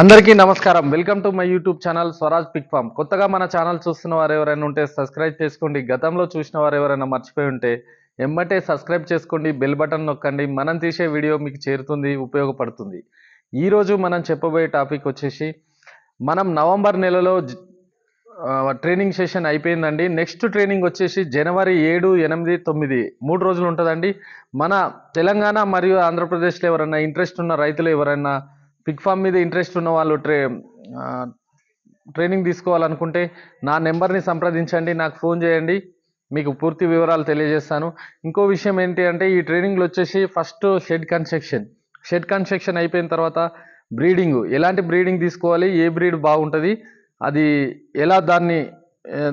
అందరికీ నమస్కారం. Welcome to my YouTube channel Swaraj pig farm కొత్తగా మన ఛానల్ చూస్తున్న వారు ఎవరైనా ఉంటే సబ్స్క్రైబ్ చేసుకోండి. గతంలో చూసిన వారు ఎవరైనా మర్చిపోయి ఉంటే ఎమ్మటే సబ్స్క్రైబ్ చేసుకోండి బెల్ బటన్ నొక్కండి. మనం తీసే వీడియో మీకు చేరుతుంది ఉపయోగపడుతుంది. ఈరోజు మనం చెప్పబోయే టాపిక్ వచ్చేసి మనం నవంబర్ నెలలో ట్రైనింగ్ సెషన్ అయిపోయిందండి. నెక్స్ట్ ట్రైనింగ్ వచ్చేసి జనవరి ఏడు ఎనిమిది తొమ్మిది. మూడు రోజులు ఉంటుందండి. మన తెలంగాణ మరియు ఆంధ్రప్రదేశ్లో ఎవరైనా ఇంట్రెస్ట్ ఉన్న రైతులు ఎవరైనా పిక్ ఫామ్ మీద ఇంట్రెస్ట్ ఉన్న వాళ్ళు ట్రే ట్రైనింగ్ తీసుకోవాలనుకుంటే నా నెంబర్ని సంప్రదించండి నాకు ఫోన్ చేయండి మీకు పూర్తి వివరాలు తెలియజేస్తాను. ఇంకో విషయం ఏంటి అంటే ఈ ట్రైనింగ్లో వచ్చేసి first shed construction shed construction అయిపోయిన తర్వాత బ్రీడింగ్ ఎలాంటి బ్రీడింగ్ తీసుకోవాలి ఏ బ్రీడ్ బాగుంటుంది అది ఎలా దాన్ని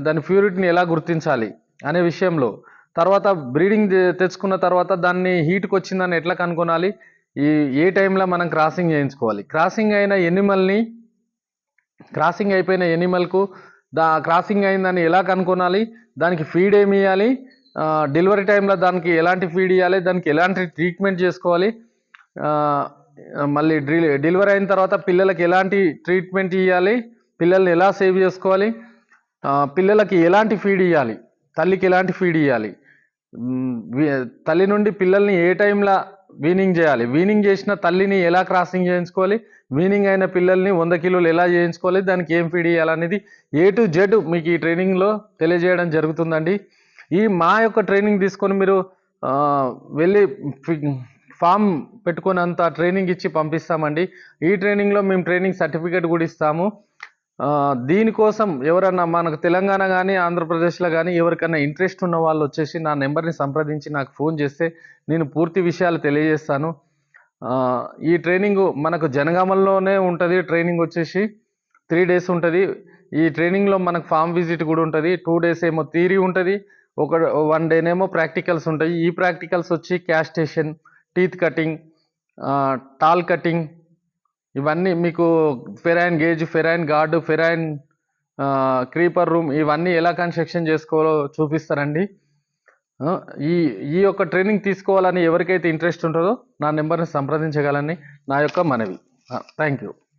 దాని ప్యూరిటీని ఎలా గుర్తించాలి అనే విషయంలో. తర్వాత బ్రీడింగ్ తెచ్చుకున్న తర్వాత దాన్ని హీట్కి వచ్చిందని ఎట్లా కనుగొనాలి ఈ ఏ టైంలో మనం క్రాసింగ్ చేయించుకోవాలి? క్రాసింగ్ అయిన ఎనిమల్ని క్రాసింగ్ అయిపోయిన ఎనిమల్కు దా క్రాసింగ్ అయిందని ఎలా కనుగొనాలి? దానికి ఫీడ్ ఏమి ఇవ్వాలి డెలివరీ టైంలో దానికి ఎలాంటి ఫీడ్ ఇవ్వాలి దానికి ఎలాంటి ట్రీట్మెంట్ చేసుకోవాలి? మళ్ళీ డ్రి డెలివరీ అయిన తర్వాత పిల్లలకి ఎలాంటి ట్రీట్మెంట్ ఇవ్వాలి పిల్లల్ని ఎలా సేవ్ చేసుకోవాలి? పిల్లలకి ఎలాంటి ఫీడ్ ఇవ్వాలి తల్లికి ఎలాంటి ఫీడ్ ఇవ్వాలి తల్లి నుండి పిల్లల్ని ఏ టైంలో వీనింగ్ చేయాలి. వీనింగ్ చేసిన తల్లిని ఎలా క్రాసింగ్ చేయించుకోవాలి? వీనింగ్ అయిన పిల్లల్ని వంద కిలోలు ఎలా చేయించుకోవాలి? దానికి ఏం ఫీడ్ చేయాలనేది ఏ టు జెడ్ మీకు ఈ ట్రైనింగ్లో తెలియజేయడం జరుగుతుందండి. ఈ మా యొక్క ట్రైనింగ్ తీసుకొని మీరు వెళ్ళి ఫామ్ పెట్టుకున్నంత ట్రైనింగ్ ఇచ్చి పంపిస్తామండి. ఈ ట్రైనింగ్లో మేము ట్రైనింగ్ సర్టిఫికేట్ కూడా ఇస్తాము. దీనికోసం ఎవరన్నా మనకు తెలంగాణ కానీ ఆంధ్రప్రదేశ్లో కానీ ఎవరికైనా ఇంట్రెస్ట్ ఉన్న వాళ్ళు వచ్చేసి నా నెంబర్ని సంప్రదించి నాకు ఫోన్ చేస్తే నేను పూర్తి విషయాలు తెలియజేస్తాను. ఈ ట్రైనింగ్ మనకు జనగామల్లోనే ఉంటుంది. ట్రైనింగ్ వచ్చేసి త్రీ డేస్ ఉంటుంది. ఈ ట్రైనింగ్లో మనకు ఫామ్ విజిట్ కూడా ఉంటుంది. టూ డేస్ ఏమో థీరీ ఉంటుంది. ఒక వన్ డేనేమో ప్రాక్టికల్స్ ఉంటాయి. ఈ ప్రాక్టికల్స్ వచ్చి cash station teeth cutting tail cutting ఇవన్నీ మీకు farrowing cage farrowing guard farrowing creeper room ఇవన్నీ ఎలా కన్స్ట్రక్షన్ చేసుకోవాలో చూపిస్తారండి. ఈ ఈ యొక్క ట్రైనింగ్ తీసుకోవాలని ఎవరికైతే ఇంట్రెస్ట్ ఉంటుందో నా నెంబర్ని సంప్రదించగలని నా యొక్క మనవి. Thank you.